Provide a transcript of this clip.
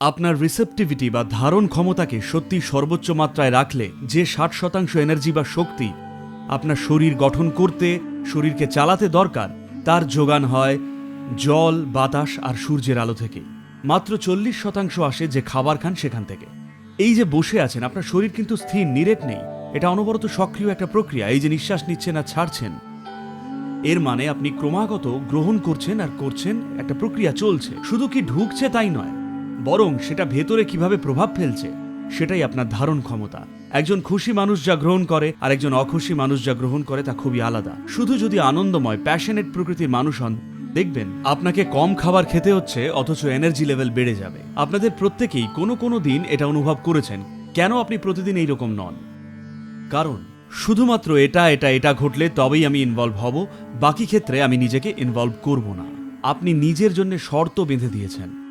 আপনার রিসেপটিভিটি বা ধারণ ক্ষমতাকে সত্যি সর্বোচ্চ মাত্রায় রাখলে যে ষাট শতাংশ এনার্জি বা শক্তি আপনার শরীর গঠন করতে, শরীরকে চালাতে দরকার, তার যোগান হয় জল, বাতাস আর সূর্যের আলো থেকে। মাত্র চল্লিশ শতাংশ আসে যে খাবার খান সেখান থেকে। এই যে বসে আছেন, আপনার শরীর কিন্তু স্থির, নিরেট নেই। এটা অনবরত সক্রিয় একটা প্রক্রিয়া, এই যে নিঃশ্বাস নিচ্ছেন আর ছাড়ছেন। এর মানে আপনি ক্রমাগত গ্রহণ করছেন আর করছেন একটা প্রক্রিয়া চলছে। শুধু কি ঢুকছে তাই নয় বরং সেটা ভেতরে কীভাবে প্রভাব ফেলছে, সেটাই আপনার ধারণ ক্ষমতা। একজন খুশি মানুষ যা গ্রহণ করে আর একজন অখুশি মানুষ যা গ্রহণ করে তা খুবই আলাদা। শুধু যদি আনন্দময় প্যাশনেট প্রকৃতির মানুষ হন, দেখবেন আপনাকে কম খাবার খেতে হচ্ছে, অথচ এনার্জি লেভেল বেড়ে যাবে। আপনাদের প্রত্যেকেই কোনো কোনো দিন এটা অনুভব করেছেন, কেন আপনি প্রতিদিন এইরকম নন? কারণ, শুধুমাত্র এটা এটা এটা ঘটলে তবেই আমি ইনভলভ হব, বাকি ক্ষেত্রে আমি নিজেকে ইনভলভ করব না। আপনি নিজের জন্য শর্ত বেঁধে দিয়েছেন।